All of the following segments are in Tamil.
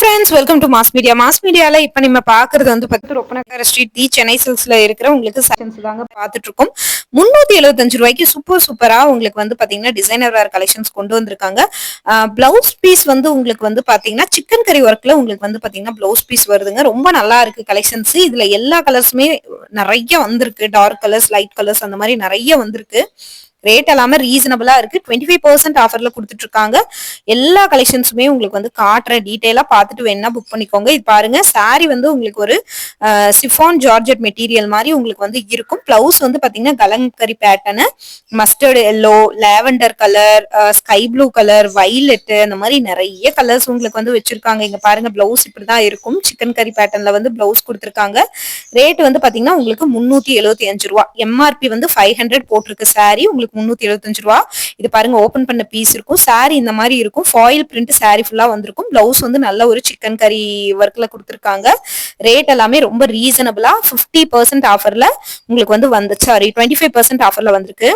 Friends welcome to mass media mass மீடியால இப்ப நம்ம பாக்குறது வந்து பத்து ரொப்பனக்கார ஸ்ட்ரீட் தி சென்னை சில்ஸ்ல இருக்கிற உங்களுக்கு செக்ஷன்ஸ் தாங்க பாத்துட்டு இருக்கோம். முன்னூத்தி எழுபத்தஞ்சு ரூபாய்க்கு சூப்பர் சூப்பரா உங்களுக்கு வந்து பாத்தீங்கன்னா டிசைனர் வேர் கலெக்ஷன்ஸ் கொண்டு வந்திருக்காங்க. பிளவுஸ் பீஸ் வந்து உங்களுக்கு வந்து பாத்தீங்கன்னா சிக்கன் கறி ஒர்க்ல உங்களுக்கு வந்து பாத்தீங்கன்னா பிளவுஸ் பீஸ் வருதுங்க. ரொம்ப நல்லா இருக்கு கலெக்ஷன்ஸ் இதுல எல்லா கலர்ஸுமே நிறைய வந்திருக்கு. டார்க் கலர்ஸ் லைட் கலர்ஸ் அந்த மாதிரி நிறைய வந்திருக்கு. ரேட் எல்லாமே ரீசனபிளா இருக்கு. டுவெண்ட்டி ஃபைவ் பர்சன்ட் ஆஃபர்ல கொடுத்துட்டு இருக்காங்க எல்லா கலெக்ஷன்ஸுமே உங்களுக்கு வந்து காட்டுற டீட்டெயிலா பார்த்துட்டு வேணா புக் பண்ணிக்கோங்க. இது பாருங்க சாரி வந்து உங்களுக்கு ஒரு சிஃபான் ஜார்ஜெட் மெட்டீரியல் மாதிரி உங்களுக்கு வந்து இருக்கும். பிளவுஸ் வந்து பாத்தீங்கன்னா kalamkari pattern mustard yellow lavender colour sky blue colour violet அந்த மாதிரி நிறைய கலர்ஸ் உங்களுக்கு வந்து வச்சிருக்காங்க. இங்க பாருங்க பிளவுஸ் இப்படிதான் இருக்கும். சிக்கன் கறி பேட்டர்ன்ல வந்து பிளவுஸ் கொடுத்துருக்காங்க. ரேட் வந்து பாத்தீங்கன்னா உங்களுக்கு முன்னூத்தி எழுபத்தி அஞ்சு ரூபா. எம்ஆர்பி வந்து ஃபைவ் ஹண்ட்ரட் போட்டிருக்கு சாரி உங்களுக்கு முந்நூற்றி எழுபத்தஞ்சு ரூபா. இது பாருங்க ஓபன் பண்ண பீஸ் இருக்கும். சாரி இந்த மாதிரி இருக்கும். ஃபாயில் பிரிண்ட் சாரி ஃபுல்லா வந்திருக்கும். பிளவுஸ் வந்து நல்ல ஒரு சிக்கன் கறி ஒர்க்ல கொடுத்துருக்காங்க. ரேட் எல்லாமே ரொம்ப ரீசனபிளா பிப்டி பர்சன்ட் ஆஃபர்ல உங்களுக்கு வந்து வந்து சாரி டுவெண்ட்டி ஃபைவ் பர்சன்ட் ஆஃபர்ல வந்திருக்கு.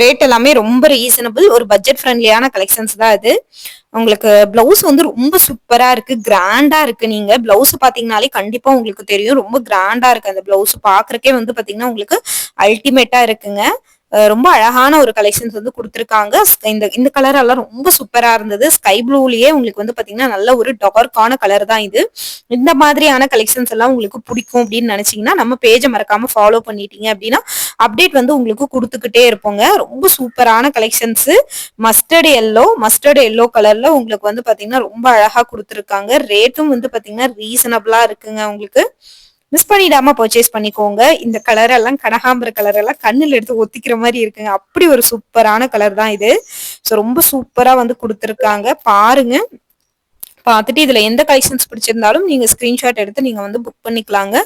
ரேட் எல்லாமே ரொம்ப ரீசனபிள் ஒரு பட்ஜெட் ஃப்ரெண்ட்லியான கலெக்ஷன்ஸ் தான் இது. உங்களுக்கு பிளவுஸ் வந்து ரொம்ப சூப்பரா இருக்கு. கிராண்டா இருக்கு நீங்க. பிளவுஸ் பாத்தீங்கனாலே கண்டிப்பா உங்களுக்கு தெரியும். ரொம்ப கிராண்டா இருக்கு அந்த பிளவுஸ் பாக்குறக்கே வந்து பாத்தீங்கன்னா உங்களுக்கு அல்டிமேட்டா இருக்குங்க. ரொம்ப அழகான ஒரு கலெக்ஷன்ஸ் வந்து கொடுத்துருக்காங்க. இந்த இந்த கலர் எல்லாம் ரொம்ப சூப்பரா இருந்தது. ஸ்கை ப்ளூலயே உங்களுக்கு வந்து பாத்தீங்கன்னா நல்ல ஒரு டார்க்கான கலர் தான் இது. இந்த மாதிரியான கலெக்ஷன்ஸ் எல்லாம் உங்களுக்கு பிடிக்கும் அப்படின்னு நினைச்சீங்கன்னா நம்ம பேஜை மறக்காம ஃபாலோ பண்ணிட்டீங்க அப்படின்னா அப்டேட் வந்து உங்களுக்கு கொடுத்துக்கிட்டே இருப்போங்க. ரொம்ப சூப்பரான collections mustard yellow mustard yellow கலர்ல உங்களுக்கு வந்து பாத்தீங்கன்னா ரொம்ப அழகா கொடுத்துருக்காங்க. ரேட்டும் வந்து பாத்தீங்கன்னா ரீசனபிளா இருக்குங்க உங்களுக்கு. மிஸ் பண்ணிடாம பர்ச்சேஸ் பண்ணிக்கோங்க. இந்த கலர் எல்லாம் கனகாம்பர கலர் எல்லாம் கண்ணில் எடுத்து ஒத்திக்கிற மாதிரி இருக்குங்க. அப்படி ஒரு சூப்பரான கலர் தான் இது. ஸோ ரொம்ப சூப்பரா வந்து கொடுத்துருக்காங்க. பாருங்க. பார்த்துட்டு இதுல எந்த கலெக்ஷன்ஸ் பிடிச்சிருந்தாலும் நீங்க ஸ்கிரீன்ஷாட் எடுத்து நீங்க வந்து புக் பண்ணிக்கலாங்க.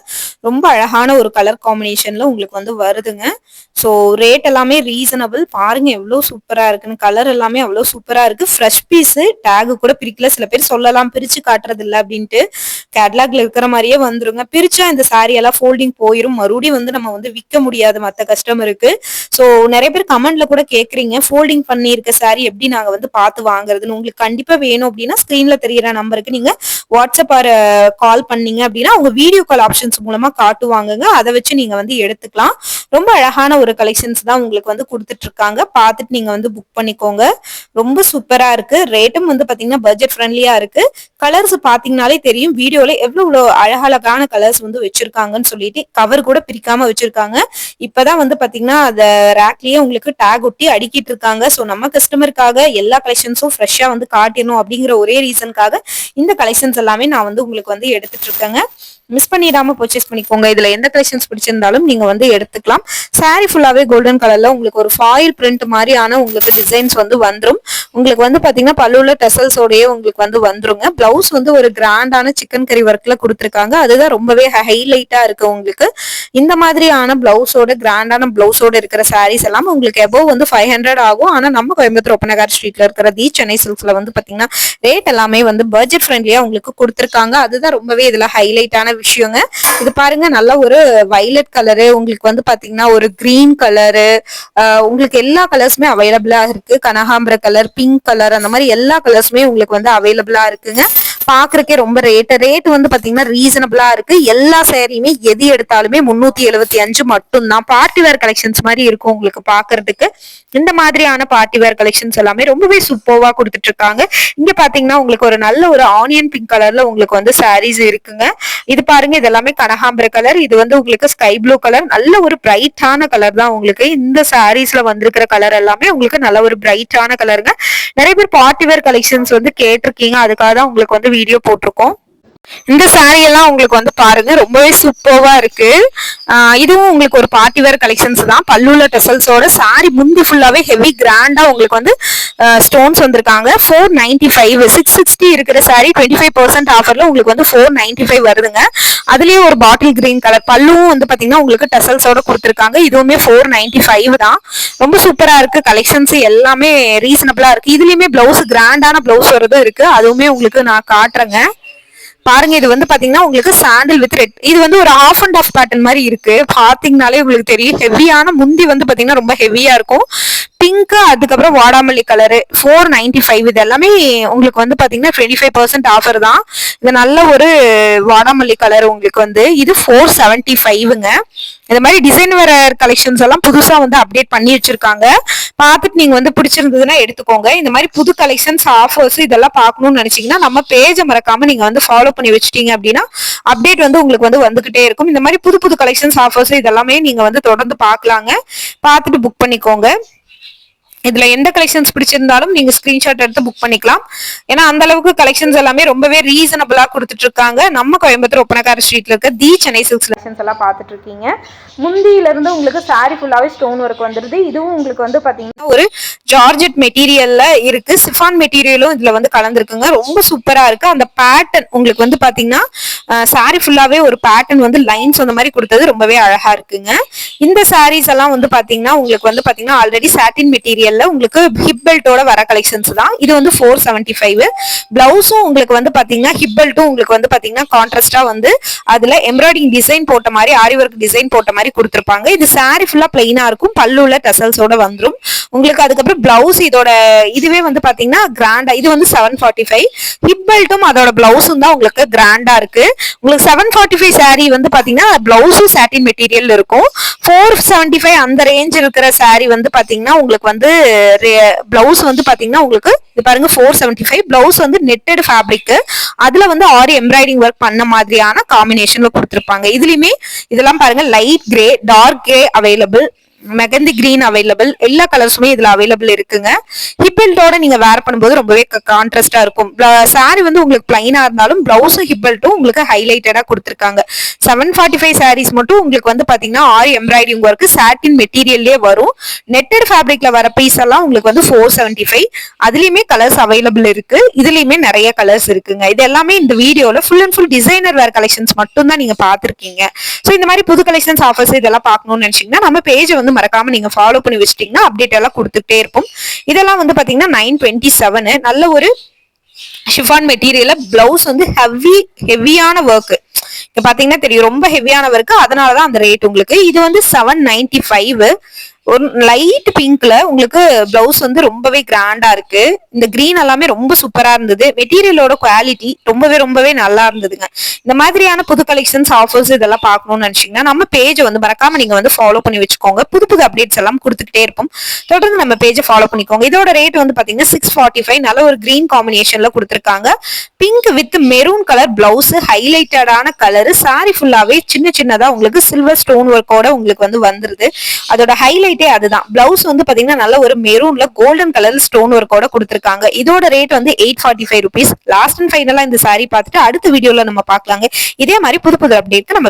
ரொம்ப அழகான ஒரு கலர் காம்பினேஷன்ல உங்களுக்கு வந்து வருதுங்க. ஸோ ரேட் எல்லாமே ரீசனபிள் பாருங்க எவ்வளோ சூப்பரா இருக்குன்னு. கலர் எல்லாமே அவ்வளோ சூப்பரா இருக்கு. ஃப்ரெஷ் பீஸ் டேகு கூட பிரிக்கல. சில பேர் சொல்லலாம் பிரிச்சு காட்டுறது இல்லை அப்படின்ட்டு. கேட்லாக்ல இருக்கிற மாதிரியே வந்துருங்க. பிரிச்சா இந்த சாரி எல்லாம் ஃபோல்டிங் போயிரும். மறுபடியும் வந்து நம்ம வந்து விற்க முடியாது மற்ற கஸ்டமருக்கு ஸோ நிறைய பேர் கமெண்ட்ல கூட கேட்குறீங்க ஃபோல்டிங் பண்ணியிருக்க சாரி எப்படி நாங்க வந்து பார்த்து வாங்குறதுன்னு. உங்களுக்கு கண்டிப்பா வேணும் அப்படின்னா ஸ்கிரீன்ல தெரியிற நம்பருக்கு நீங்க வாட்ஸ்அப் ஆர் கால் பண்ணீங்க அப்படின்னா அவங்க வீடியோ கால் ஆப்ஷன்ஸ் மூலமா காட்டுவாங்கங்க. அதை வச்சு நீங்க வந்து எடுத்துக்கலாம். ரொம்ப அழகான ஒரு கலெக்ஷன்ஸ் தான் உங்களுக்கு வந்து கொடுத்துட்டு இருக்காங்க பார்த்துட்டு நீங்க வந்து புக் பண்ணிக்கோங்க. ரொம்ப சூப்பரா இருக்கு. ரேட்டும் வந்து பாத்தீங்கன்னா பட்ஜெட் ஃப்ரெண்ட்லியா இருக்கு. கலர்ஸ் பாத்தீங்கனாலே தெரியும். வீடியோல எவ்வளவு அழகழகான கலர்ஸ் வந்து வச்சிருக்காங்கன்னு சொல்லிட்டு கவர் கூட பிரிக்காம வச்சிருக்காங்க. இப்பதான் வந்து பாத்தீங்கன்னா அந்த ரேக்லயே உங்களுக்கு டேக் ஒட்டி அடிக்கிட்டு இருக்காங்க ஸோ நம்ம கஸ்டமருக்காக எல்லா கலெக்ஷன்ஸும் ஃப்ரெஷ்ஷா வந்து காட்டணும் அப்படிங்கிற ஒரே ரீசனுக்காக இந்த கலெக்ஷன்ஸ் எல்லாமே நான் வந்து உங்களுக்கு வந்து எடுத்துட்டு இருக்கேங்க. மிஸ் பண்ணிடாம பர்ச்சேஸ் பண்ணிக்கோங்க. இதுல எந்த கலெக்ஷன்ஸ் பிடிச்சிருந்தாலும் நீங்க வந்து எடுத்துக்கலாம். சாரி ஃபுல்லாவே கோல்டன் கலர்ல உங்களுக்கு ஒரு ஃபாயில் பிரிண்ட் மாதிரியான உங்களுக்கு டிசைன்ஸ் வந்து வந்துடும் உங்களுக்கு வந்து பாத்தீங்கன்னா பல்லுல டெசல்ஸோடய உங்களுக்கு வந்து வந்துருங்க. பிளவுஸ் வந்து ஒரு கிராண்டான சிக்கன் கறி ஒர்க்ல கொடுத்துருக்காங்க. அதுதான் ரொம்பவே ஹைலைட்டா இருக்கு உங்களுக்கு. இந்த மாதிரியான பிளவுஸோட கிராண்டான பிளவுஸோட இருக்கிற சாரீஸ் எல்லாம் உங்களுக்கு எபோவ் வந்து ஃபைவ் ஹண்ட்ரட் ஆகும். ஆனா நம்ம கோயம்புத்தூர் ஒப்பனகார் ஸ்ட்ரீட்ல இருக்கிற தி சென்னை சில்க்ஸ்ல வந்து பாத்தீங்கன்னா ரேட் எல்லாமே வந்து பட்ஜெட் ஃப்ரெண்ட்லியா உங்களுக்கு கொடுத்துருக்காங்க. அதுதான் ரொம்பவே இதுல ஹைலைட்டான விஷயங்க. இது பாருங்க நல்லா ஒரு வைலட் கலரு உங்களுக்கு வந்து பாத்தீங்கன்னா ஒரு கிரீன் கலரு உங்களுக்கு எல்லா கலர்ஸுமே அவைலபிளா இருக்கு. கனகாம்பர கலர் பிங்க் கலர் அந்த மாதிரி எல்லா கலர்ஸுமே உங்களுக்கு வந்து அவைலபிளா இருக்குங்க. பாக்குறக்கே ரொம்ப ரேட் ரேட் வந்து பாத்தீங்கன்னா ரீசனபிளா இருக்கு. எல்லா சேரீயுமே எது எடுத்தாலுமே முன்னூத்தி எழுபத்தி அஞ்சு மட்டும்தான். பார்ட்டி வேர் கலெக்ஷன்ஸ் மாதிரி இருக்கும் உங்களுக்கு பாக்குறதுக்கு. இந்த மாதிரியான பார்ட்டி வேர் கலெக்ஷன்ஸ் எல்லாமே ரொம்பவே சூப்பர்வா கொடுத்துட்டு இருக்காங்க இங்க பாத்தீங்கன்னா உங்களுக்கு ஒரு நல்ல ஒரு ஆனியன் பிங்க் கலர்ல உங்களுக்கு வந்து சாரீஸ் இருக்குங்க. இது பாருங்க இது எல்லாமே கனகாம்பர கலர் இது வந்து உங்களுக்கு ஸ்கை ப்ளூ கலர் நல்ல ஒரு பிரைட்டான கலர் தான் உங்களுக்கு இந்த சாரீஸ்ல வந்திருக்கிற கலர் எல்லாமே உங்களுக்கு நல்ல ஒரு பிரைட்டான கலருங்க நிறைய பேர் பார்ட்டி வேர் கலெக்ஷன்ஸ் வந்து கேட்டிருக்கீங்க. அதுக்காக தான் உங்களுக்கு வந்து வீடியோ போட்டிருக்கோம். இந்த சாரி எல்லாம் உங்களுக்கு வந்து பாருங்க ரொம்பவே சூப்பர்வா இருக்கு. இதுவும் உங்களுக்கு ஒரு பார்ட்டி வேர் கலெக்ஷன்ஸ் தான். பல்லுள்ள டெசல்ஸோட சாரி முந்தி ஃபுல்லாவே ஹெவி கிராண்டா உங்களுக்கு வந்து ஸ்டோன்ஸ் வந்திருக்காங்க. Four ninety five six sixty இருக்கிற சாரி டுவெண்ட்டி ஃபைவ் பர்சன்ட் ஆஃபர்ல உங்களுக்கு வந்து ஃபோர் நைன்டி ஃபைவ் வருதுங்க. அதுலயே ஒரு பாட்டில் கிரீன் கலர் பல்லுவும் வந்து பாத்தீங்கன்னா உங்களுக்கு டெசல்ஸோட கொடுத்துருக்காங்க. இதுவுமே ஃபோர் நைன்டி ஃபைவ் தான். ரொம்ப சூப்பரா இருக்கு. கலெக்ஷன்ஸ் எல்லாமே ரீசனபிளா இருக்கு. இதுலயுமே பிளவுஸ் கிராண்டான பிளவுஸ் வரதும் இருக்கு. அதுவுமே உங்களுக்கு நான் காட்டுறேங்க. பாருங்க இது வந்து பாத்தீங்கன்னா உங்களுக்கு சாண்டில் வித் ரெட் இது வந்து ஒரு ஆஃப் அண்ட் ஆஃப் பேட்டர்ன் மாதிரி இருக்கு. பாத்தீங்கனாலே உங்களுக்கு தெரியும் ஹெவியான முந்தி வந்து பாத்தீங்கன்னா ரொம்ப ஹெவியா இருக்கும். பிங்க் அதுக்கப்புறம் வாடாமல்லி கலரு ஃபோர் நைன்டி ஃபைவ் இது எல்லாமே உங்களுக்கு வந்து பாத்தீங்கன்னா டுவெண்ட்டி ஃபைவ் பர்சன்ட் ஆஃபர் தான். இது நல்ல ஒரு வாடாமல்லி கலர் உங்களுக்கு வந்து. இது ஃபோர் செவன்டி ஃபைவ்ங்க இந்த மாதிரி டிசைன் வேற கலெக்ஷன்ஸ் எல்லாம் புதுசா வந்து அப்டேட் பண்ணி வச்சிருக்காங்க. பார்த்துட்டு நீங்க வந்து பிடிச்சிருந்ததுன்னா எடுத்துக்கோங்க. இந்த மாதிரி புது கலெக்ஷன்ஸ் ஆஃபர்ஸ் இதெல்லாம் பார்க்கணும்னு நினைச்சீங்கன்னா நம்ம பேஜை மறக்காம நீங்க வந்து ஃபாலோ பண்ணி வச்சிட்டீங்க அப்படின்னா அப்டேட் வந்து உங்களுக்கு வந்து வந்துகிட்டே இருக்கும். இந்த மாதிரி புது புது கலெக்ஷன்ஸ் ஆஃபர்ஸ் இதெல்லாமே நீங்க வந்து தொடர்ந்து பார்க்கலாங்க. பார்த்துட்டு புக் பண்ணிக்கோங்க. இதுல எந்த கலெக்ஷன்ஸ் பிடிச்சிருந்தாலும் நீங்க ஸ்கிரீன்ஷாட் எடுத்து புக் பண்ணிக்கலாம். ஏன்னா அந்த அளவுக்கு கலெக்ஷன்ஸ் எல்லாமே ரொம்பவே ரீசனபிளா கொடுத்துட்டு இருக்காங்க நம்ம கோயம்புத்தூர் ஒப்பனக்கார ஸ்ட்ரீட்ல இருக்க தி சென்னை சில்க்ஸ் கலெக்ஷன்ஸ் எல்லாம் பார்த்துட்டு இருக்கீங்க முந்தியில இருந்து உங்களுக்கு சாரி ஃபுல்லாவே ஸ்டோன் ஒர்க் வந்துருது. இதுவும் உங்களுக்கு வந்து பாத்தீங்கன்னா ஒரு ஜார்ஜெட் மெட்டீரியல்ல இருக்கு. சிஃபான் மெட்டீரியலும் இதுல வந்து கலந்துருக்குங்க. ரொம்ப சூப்பரா இருக்கு. அந்த பேட்டர்ன் உங்களுக்கு வந்து பாத்தீங்கன்னா சாரி ஃபுல்லாவே ஒரு பேட்டர்ன் வந்து லைன்ஸ் அந்த மாதிரி கொடுத்தது ரொம்பவே அழகா இருக்குங்க. இந்த சாரீஸ் எல்லாம் வந்து பாத்தீங்கன்னா உங்களுக்கு வந்து பாத்தீங்கன்னா ஆல்ரெடி சாட்டின் மெட்டீரியல் மெட்டீரியல்ல உங்களுக்கு ஹிப் பெல்ட்டோட வர கலெக்ஷன்ஸ் தான். இது வந்து ஃபோர் செவன்டி ஃபைவ் பிளவுஸும் உங்களுக்கு வந்து பாத்தீங்கன்னா ஹிப் பெல்ட்டும் உங்களுக்கு வந்து பாத்தீங்கன்னா கான்ட்ராஸ்டா வந்து அதுல எம்ப்ராய்டிங் டிசைன் போட்ட மாதிரி ஆரி ஒர்க் டிசைன் போட்ட மாதிரி கொடுத்துருப்பாங்க. இது சாரி ஃபுல்லா பிளெயினா இருக்கும். பல்லுள்ள டசல்ஸோட வந்துடும் உங்களுக்கு அதுக்கப்புறம் பிளவுஸ் இதோட இதுவே வந்து பாத்தீங்கன்னா கிராண்டா இது வந்து செவன் ஃபார்ட்டி ஃபைவ் ஹிப் பெல்ட்டும் அதோட பிளவுஸும் தான் உங்களுக்கு கிராண்டா இருக்கு. உங்களுக்கு செவன் ஃபார்ட்டி ஃபைவ் சாரி வந்து பாத்தீங்கன்னா பிளவுஸும் சாட்டின் மெட்டீரியல் இருக்கும். ஃபோர் செவன்டி ஃபைவ் அந்த ரேஞ்ச் இருக்கிற சாரி வந்து பாத்தீங்கன்னா உங்களுக்கு வந்து பிளவுஸ் வந்து பாத்தீங்கன்னா உங்களுக்கு இது பாருங்க ஃபோர் செவன்டி ஃபைவ் பிளவுஸ் வந்து நெட்டட் ஃபேப்ரிக் அதுல வந்து ஆரி எம்ப்ராய்டிங் ஒர்க் பண்ண மாதிரியான காம்பினேஷன்ல கொடுத்துருப்பாங்க. இதுலயுமே இதெல்லாம் பாருங்க light grey dark grey available mehendi green available எல்லா கலர்ஸுமே இதுல அவைலபிள் இருக்குங்க. ஹிப்பெல்ட்டோட நீங்க வேர் பண்ணும்போது ரொம்பவே கான்ட்ராஸ்டா இருக்கும். சாரி வந்து உங்களுக்கு பிளைனா இருந்தாலும் பிளவுஸும் ஹிப்பெல்ட்டும் உங்களுக்கு ஹைலைட்டடா கொடுத்துருக்காங்க. செவன் ஃபார்ட்டி ஃபைவ் சாரீஸ் மட்டும் உங்களுக்கு வந்து பாத்தீங்கன்னா ஆரி எம்ப்ராய்டிங் ஒர்க் சாட்டின் மெட்டீரியல்லே வரும். நெட்டட் ஃபேப்ரிக்ல வர பீஸ் எல்லாம் உங்களுக்கு வந்து ஃபோர் செவன்டி ஃபைவ் அதுலயுமே கலர்ஸ் அவைலபிள் இருக்கு. இதுலயுமே நிறைய கலர்ஸ் இருக்குங்க. இது எல்லாமே இந்த வீடியோல full and full designer wear collections மட்டும் தான் நீங்க பாத்திருக்கீங்க ஸோ இந்த மாதிரி புது கலெக்ஷன்ஸ் ஆஃபர்ஸ் இதெல்லாம் பார்க்கணும்னு நினைச்சீங்கன்னா நம்ம பேஜ் வந்து மறக்காம நீங்க ஃபாலோ பண்ணி வச்சிட்டீங்கன்னா அப்டேட் எல்லாம் கொடுத்துட்டே இருப்போம். இதெல்லாம் வந்து பாத்தீங்கன்னா நைன் டுவெண்ட்டி செவனு நல்ல ஒரு ஷிஃபான் மெட்டீரியல்ல பிளவுஸ் வந்து ஹெவி ஹெவியான ஒர்க் இங்க பாத்தீங்கன்னா தெரியும் ரொம்ப ஹெவியான ஒர்க் அதனாலதான் அந்த ரேட் உங்களுக்கு. இது வந்து செவன் நைன்டி ஃபைவ் ஒரு லைட் பிங்க்ல உங்களுக்கு பிளவுஸ் வந்து ரொம்பவே கிராண்டா இருக்கு. இந்த கிரீன் எல்லாமே ரொம்ப சூப்பரா இருந்தது. மெட்டீரியலோட குவாலிட்டி ரொம்பவே ரொம்பவே நல்லா இருந்ததுங்க. இந்த மாதிரியான புது கலெக்ஷன்ஸ் ஆஃபர்ஸ் இதெல்லாம் பார்க்கணும்னு நினைச்சீங்கன்னா நம்ம பேஜை வந்து மறக்காம நீங்க வந்து ஃபாலோ பண்ணி வச்சுக்கோங்க. புது புது அப்டேட்ஸ் எல்லாம் கொடுத்துக்கிட்டே இருப்போம். தொடர்ந்து நம்ம பேஜை ஃபாலோ பண்ணிக்கோங்க. இதோட ரேட் வந்து பாத்தீங்கன்னா சிக்ஸ் ஃபார்ட்டி ஃபைவ் நல்ல ஒரு கிரீன் காம்பினேஷன்ல கொடுத்துருக்காங்க. Pink with maroon colour blouse ஹைலைட்டடான colour sari ஃபுல்லாவே சின்ன சின்னதா உங்களுக்கு சில்வர் ஸ்டோன் ஒர்க்கோட உங்களுக்கு வந்து வந்துருது. அதோட ஹைலைட் ஹைலைட்டே அதுதான். பிளவுஸ் வந்து பாத்தீங்கன்னா நல்ல ஒரு மெரூன்ல கோல்டன் கலர் ஸ்டோன் ஒர்க்கோட கொடுத்துருக்காங்க. இதோட ரேட் வந்து eight forty five rupees last and ஃபைனலா இந்த சாரி பார்த்துட்டு அடுத்த வீடியோல நம்ம பாக்கலாங்க இதே மாதிரி புது புது அப்டேட் நம்ம